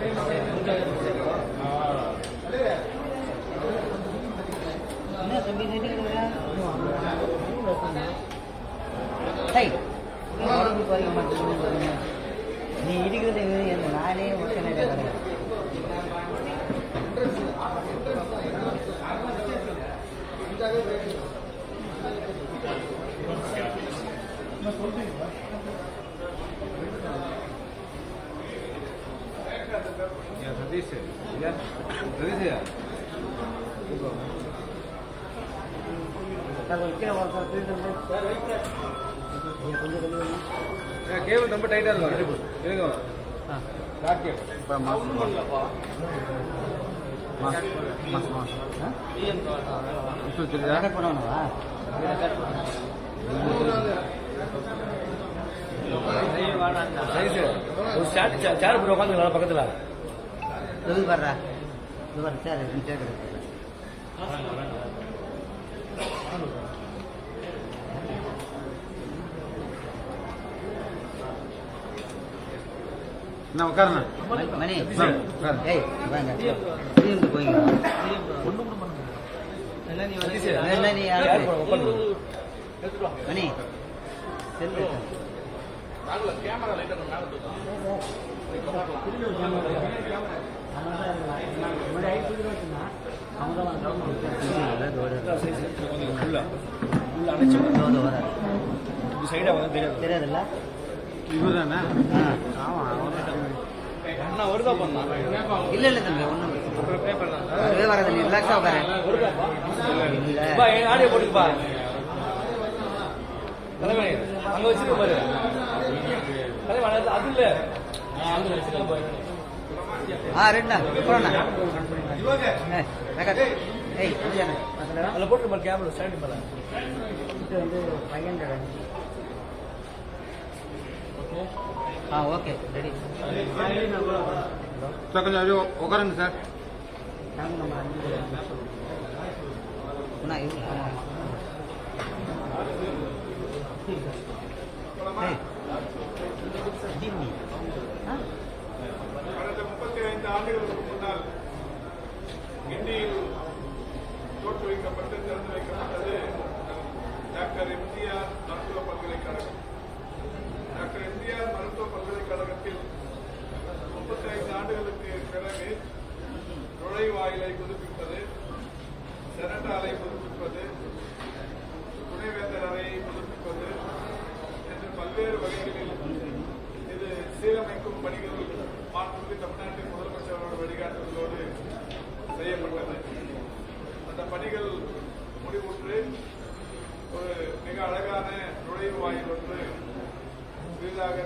ಸರಿ ನೀ ಹಿಡಿಗದೆ ಏನು ನಾನೇ ಒಕ್ಕನೆ Thank you. சதீஷ் ஐயா சதீஷ் கொஞ்சம் கேபிள் ரொம்ப டைட்டா இருக்கும் இருங்க ஆ ஷார்ட் கேபிள் இப்போ மாசம் மாசம் மாசம் மாசம் தெரியுதா ரெக்கார்ட் பண்ணணுவா சதீஷ் ஒரு ஷார்ட் சேர் போட்டு உட்காந்துங்களா பக்கத்துல இது வர்றா. இது வர சார் கேட்குறது நான் மணி. ஏய் வாங்க. போய்ங்க போட்டு உட்காந்து மணி செல்லு உள்ள உள்ள அணைச்சு சைடா வந்து தெரியாது. தெரியாதுல்ல? இவர் தானே ஆ. ஆமா அண்ணா வருதா பண்ணா? இல்ல இல்ல தம்பி ஒண்ணும் வரவே வராது நீ ரிலாக்ஸா உட்காரு இல்ல. பா என் ஆடியோ போட்டுப்பா தலைமணி அங்க வச்சிருக்க பாரு. தலைமணி அது- அது இல்ல. அங்க வச்சிருக்க பாரு ஆ ரெண்டா போறண்ணா அதில் அதுல போட்டு பாரு கேமரா ஸ்டாண்ட் பாரு இது வந்து ஃபைவ் ஹண்ட்ரட் ஆ ஓகே ரெடி சார் கொஞ்சம் உட்காருங்க சார். டேங்க் நம்பர் புதுப்பிப்பது செனட் ஆலை புதுப்பிப்பது துணைவேந்தர் அறையை புதுப்பிப்பது என்று பல்வேறு வகைகளில் இது சீரமைக்கும் பணிகள் மாற்றுக்கு தமிழ்நாட்டின் முதலமைச்சரோட வழிகாட்டுதலோடு செய்யப்பட்டது. அந்த பணிகள் முடிவுற்று ஒரு மிக அழகான நுழைவு வாயில் ஒன்று புதிதாக